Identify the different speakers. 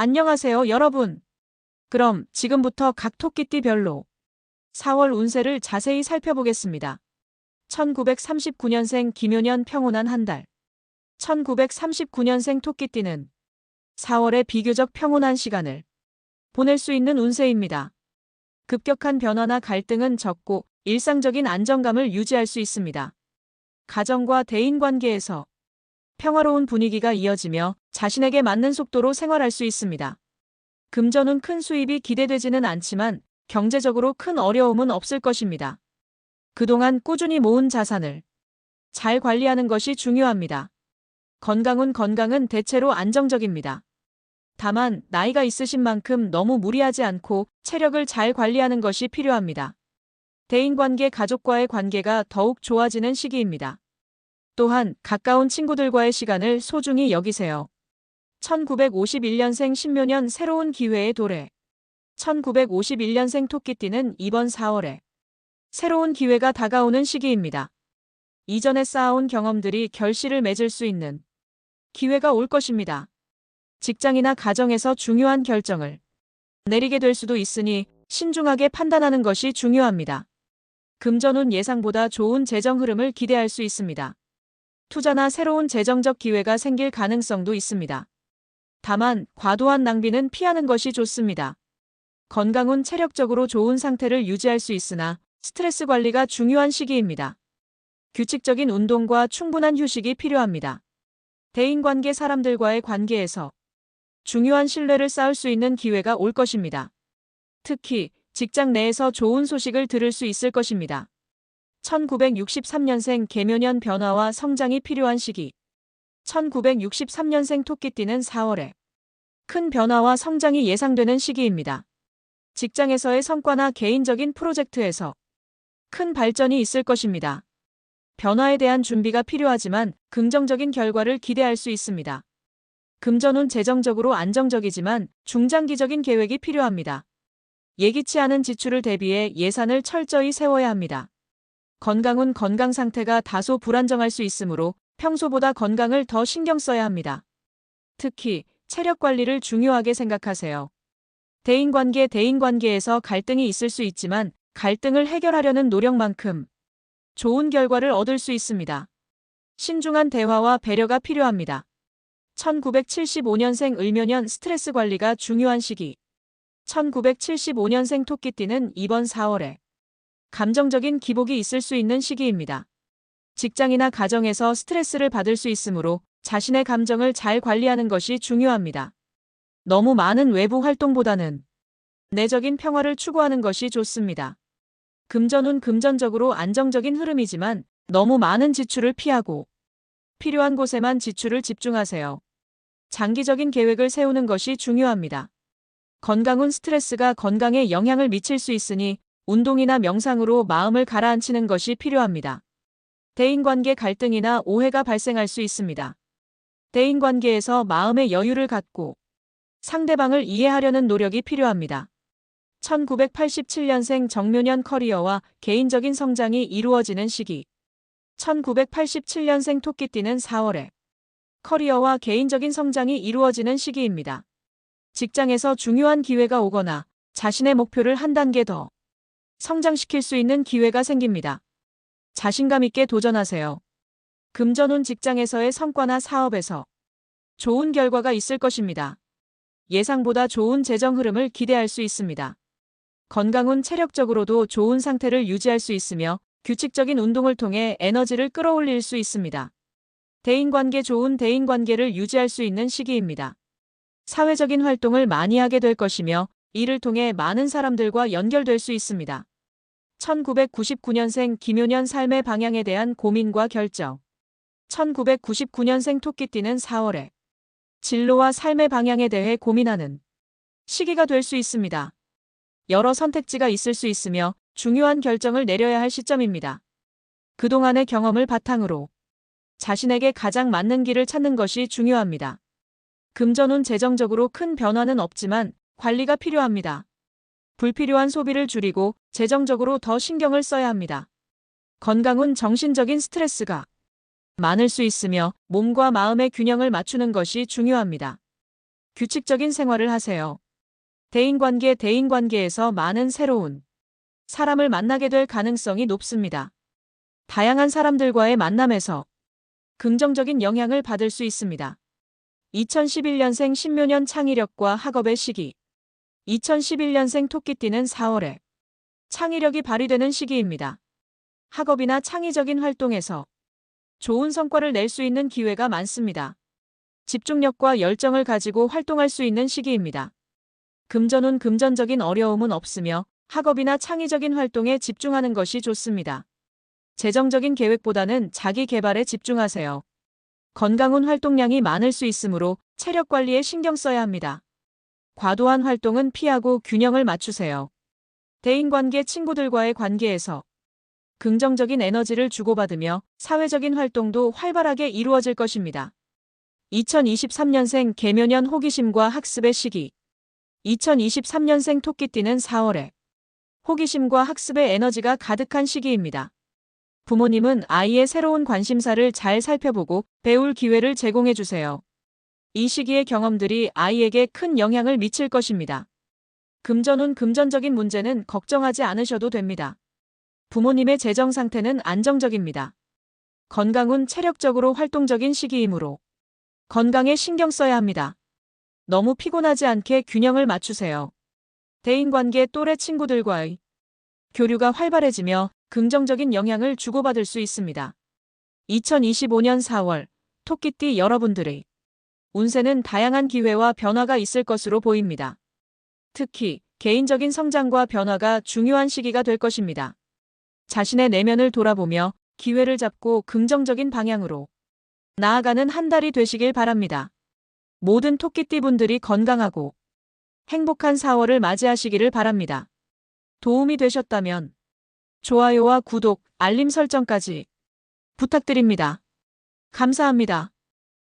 Speaker 1: 안녕하세요, 여러분. 그럼 지금부터 각 토끼띠별로 4월 운세를 자세히 살펴보겠습니다. 1939년생 김효년 평온한 한 달. 1939년생 토끼띠는 4월에 비교적 평온한 시간을 보낼 수 있는 운세입니다. 급격한 변화나 갈등은 적고 일상적인 안정감을 유지할 수 있습니다. 가정과 대인 관계에서 평화로운 분위기가 이어지며 자신에게 맞는 속도로 생활할 수 있습니다. 금전운 큰 수입이 기대되지는 않지만 경제적으로 큰 어려움은 없을 것입니다. 그동안 꾸준히 모은 자산을 잘 관리하는 것이 중요합니다. 건강운 건강은 대체로 안정적입니다. 다만 나이가 있으신 만큼 너무 무리하지 않고 체력을 잘 관리하는 것이 필요합니다. 대인관계 가족과의 관계가 더욱 좋아지는 시기입니다. 또한 가까운 친구들과의 시간을 소중히 여기세요. 1951년생 신묘년 새로운 기회의 도래. 1951년생 토끼띠는 이번 4월에 새로운 기회가 다가오는 시기입니다. 이전에 쌓아온 경험들이 결실을 맺을 수 있는 기회가 올 것입니다. 직장이나 가정에서 중요한 결정을 내리게 될 수도 있으니 신중하게 판단하는 것이 중요합니다. 금전운 예상보다 좋은 재정 흐름을 기대할 수 있습니다. 투자나 새로운 재정적 기회가 생길 가능성도 있습니다. 다만 과도한 낭비는 피하는 것이 좋습니다. 건강은 체력적으로 좋은 상태를 유지할 수 있으나 스트레스 관리가 중요한 시기입니다. 규칙적인 운동과 충분한 휴식이 필요합니다. 대인관계 사람들과의 관계에서 중요한 신뢰를 쌓을 수 있는 기회가 올 것입니다. 특히 직장 내에서 좋은 소식을 들을 수 있을 것입니다. 1963년생 개묘년 변화와 성장이 필요한 시기. 1963년생 토끼띠는 4월에 큰 변화와 성장이 예상되는 시기입니다. 직장에서의 성과나 개인적인 프로젝트에서 큰 발전이 있을 것입니다. 변화에 대한 준비가 필요하지만 긍정적인 결과를 기대할 수 있습니다. 금전운 재정적으로 안정적이지만 중장기적인 계획이 필요합니다. 예기치 않은 지출을 대비해 예산을 철저히 세워야 합니다. 건강은 건강 상태가 다소 불안정할 수 있으므로 평소보다 건강을 더 신경 써야 합니다. 특히 체력 관리를 중요하게 생각하세요. 대인관계 대인관계에서 갈등이 있을 수 있지만 갈등을 해결하려는 노력만큼 좋은 결과를 얻을 수 있습니다. 신중한 대화와 배려가 필요합니다. 1975년생 을묘년 스트레스 관리가 중요한 시기. 1975년생 토끼띠는 이번 4월에 감정적인 기복이 있을 수 있는 시기입니다. 직장이나 가정에서 스트레스를 받을 수 있으므로 자신의 감정을 잘 관리하는 것이 중요합니다. 너무 많은 외부 활동보다는 내적인 평화를 추구하는 것이 좋습니다. 금전은 금전적으로 안정적인 흐름이지만 너무 많은 지출을 피하고 필요한 곳에만 지출을 집중하세요. 장기적인 계획을 세우는 것이 중요합니다. 건강은 스트레스가 건강에 영향을 미칠 수 있으니 운동이나 명상으로 마음을 가라앉히는 것이 필요합니다. 대인관계 갈등이나 오해가 발생할 수 있습니다. 대인관계에서 마음의 여유를 갖고 상대방을 이해하려는 노력이 필요합니다. 1987년생 정묘년 커리어와 개인적인 성장이 이루어지는 시기. 1987년생 토끼띠는 4월에 커리어와 개인적인 성장이 이루어지는 시기입니다. 직장에서 중요한 기회가 오거나 자신의 목표를 한 단계 더 성장시킬 수 있는 기회가 생깁니다. 자신감 있게 도전하세요. 금전운 직장에서의 성과나 사업에서 좋은 결과가 있을 것입니다. 예상보다 좋은 재정 흐름을 기대할 수 있습니다. 건강운 체력적으로도 좋은 상태를 유지할 수 있으며 규칙적인 운동을 통해 에너지를 끌어올릴 수 있습니다. 대인관계 좋은 대인관계를 유지할 수 있는 시기입니다. 사회적인 활동을 많이 하게 될 것이며 이를 통해 많은 사람들과 연결될 수 있습니다. 1999년생 김효년 삶의 방향에 대한 고민과 결정. 1999년생 토끼띠는 4월에 진로와 삶의 방향에 대해 고민하는 시기가 될 수 있습니다. 여러 선택지가 있을 수 있으며 중요한 결정을 내려야 할 시점입니다. 그동안의 경험을 바탕으로 자신에게 가장 맞는 길을 찾는 것이 중요합니다. 금전운 재정적으로 큰 변화는 없지만 관리가 필요합니다. 불필요한 소비를 줄이고 재정적으로 더 신경을 써야 합니다. 건강은 정신적인 스트레스가 많을 수 있으며 몸과 마음의 균형을 맞추는 것이 중요합니다. 규칙적인 생활을 하세요. 대인관계 대인관계에서 많은 새로운 사람을 만나게 될 가능성이 높습니다. 다양한 사람들과의 만남에서 긍정적인 영향을 받을 수 있습니다. 2011년생 신묘년 창의력과 학업의 시기 2011년생 토끼띠는 4월에 창의력이 발휘되는 시기입니다. 학업이나 창의적인 활동에서 좋은 성과를 낼 수 있는 기회가 많습니다. 집중력과 열정을 가지고 활동할 수 있는 시기입니다. 금전운 금전적인 어려움은 없으며 학업이나 창의적인 활동에 집중하는 것이 좋습니다. 재정적인 계획보다는 자기 개발에 집중하세요. 건강운 활동량이 많을 수 있으므로 체력 관리에 신경 써야 합니다. 과도한 활동은 피하고 균형을 맞추세요. 대인관계 친구들과의 관계에서 긍정적인 에너지를 주고받으며 사회적인 활동도 활발하게 이루어질 것입니다. 2023년생 개묘년 호기심과 학습의 시기 2023년생 토끼띠는 4월에 호기심과 학습의 에너지가 가득한 시기입니다. 부모님은 아이의 새로운 관심사를 잘 살펴보고 배울 기회를 제공해 주세요. 이 시기의 경험들이 아이에게 큰 영향을 미칠 것입니다. 금전운 금전적인 문제는 걱정하지 않으셔도 됩니다. 부모님의 재정 상태는 안정적입니다. 건강운 체력적으로 활동적인 시기이므로 건강에 신경 써야 합니다. 너무 피곤하지 않게 균형을 맞추세요. 대인관계 또래 친구들과의 교류가 활발해지며 긍정적인 영향을 주고받을 수 있습니다. 2025년 4월 토끼띠 여러분들의 운세는 다양한 기회와 변화가 있을 것으로 보입니다. 특히 개인적인 성장과 변화가 중요한 시기가 될 것입니다. 자신의 내면을 돌아보며 기회를 잡고 긍정적인 방향으로 나아가는 한 달이 되시길 바랍니다. 모든 토끼띠 분들이 건강하고 행복한 4월을 맞이하시기를 바랍니다. 도움이 되셨다면 좋아요와 구독, 알림 설정까지 부탁드립니다. 감사합니다.